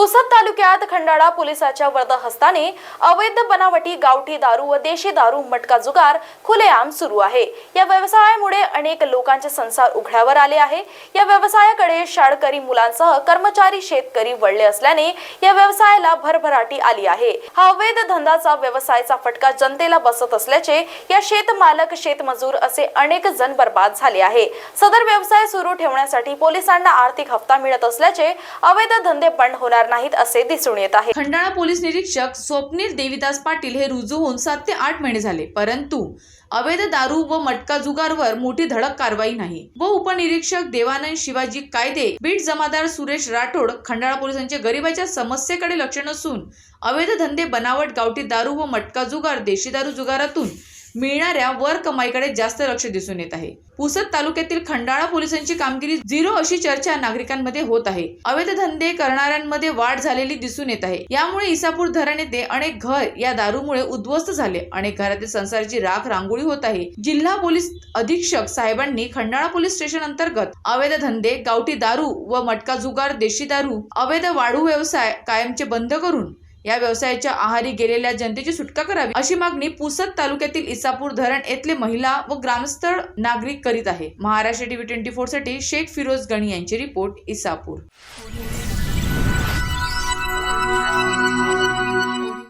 पुसद तालुक्यात खंडाळा पोलिसाच्या वर्दहस्ताने अवैध बनावटी गावठी दारू व देशी दारू मटका जुगार खुलेआम सुरू आहे. या व्यवसायामुळे अनेक लोकांचे संसार उघड्यावर आले आहे. या व्यवसायाकडे शाळकरी मुलांसह कर्मचारी शेतकरी वळले असल्याने या व्यवसायाला भरभराटी आली आहे. हा अवैध धंदाचा व्यवसायाचा फटका जनतेला बसत असल्याचे या शेतमालक शेतमजूर असे अनेक जण बर्बाद झाले आहे. सदर व्यवसाय सुरू ठेवण्यासाठी पोलिसांना आर्थिक हप्ता मिळत असल्याचे अवैध धंदे बंद होणार नाहीत असे दिसून येत आहे. खंडाळा पोलीस निरीक्षक स्वप्नील देवीदास पाटील हे रुजू होऊन सात ते आठ महिने झाले. परंतु अवैध दारू व मटका जुगारवर मोठी धडक कारवाई नाही. व उपनिरीक्षक देवानंद शिवाजी कायदे बीट जमादार सुरेश राठोड खंडाळा पोलिसांचे गरिबाच्या समस्येकडे लक्ष नसून अवैध धंदे बनावट गावठी दारू व मटका जुगार देशी दारू जुगारातून मिळणाऱ्या वर कमाईकडे जास्त लक्ष दिसून येत आहे. पुसद तालुक्यातील खंडाळा पोलिसांची कामगिरी झिरो अशी चर्चा नागरिकांमध्ये होत आहे. अवैध धंदे करणाऱ्यांमध्ये वाढ झालेली दिसून येत आहे. यामुळे इसापूर धरण येथे अनेक घर या दारूमुळे उद्ध्वस्त झाले. अनेक घरातील संसाराची राख रांगोळी होत आहे. जिल्हा पोलीस अधीक्षक साहेबांनी खंडाळा पोलीस स्टेशन अंतर्गत अवैध धंदे गावठी दारू व मटका जुगार देशी दारू अवैध वाढू व्यवसाय कायमचे बंद करून या व्यवसायाच्या आहारी गेलेल्या जनतेची सुटका करावी अशी मागणी पुसद तालुक्यातील इसापूर धरण येथले महिला व ग्रामस्थ नागरिक करीत आहे. महाराष्ट्र टीव्ही ट्वेंटी फोरसाठी शेख फिरोज गणी यांची रिपोर्ट इसापूर.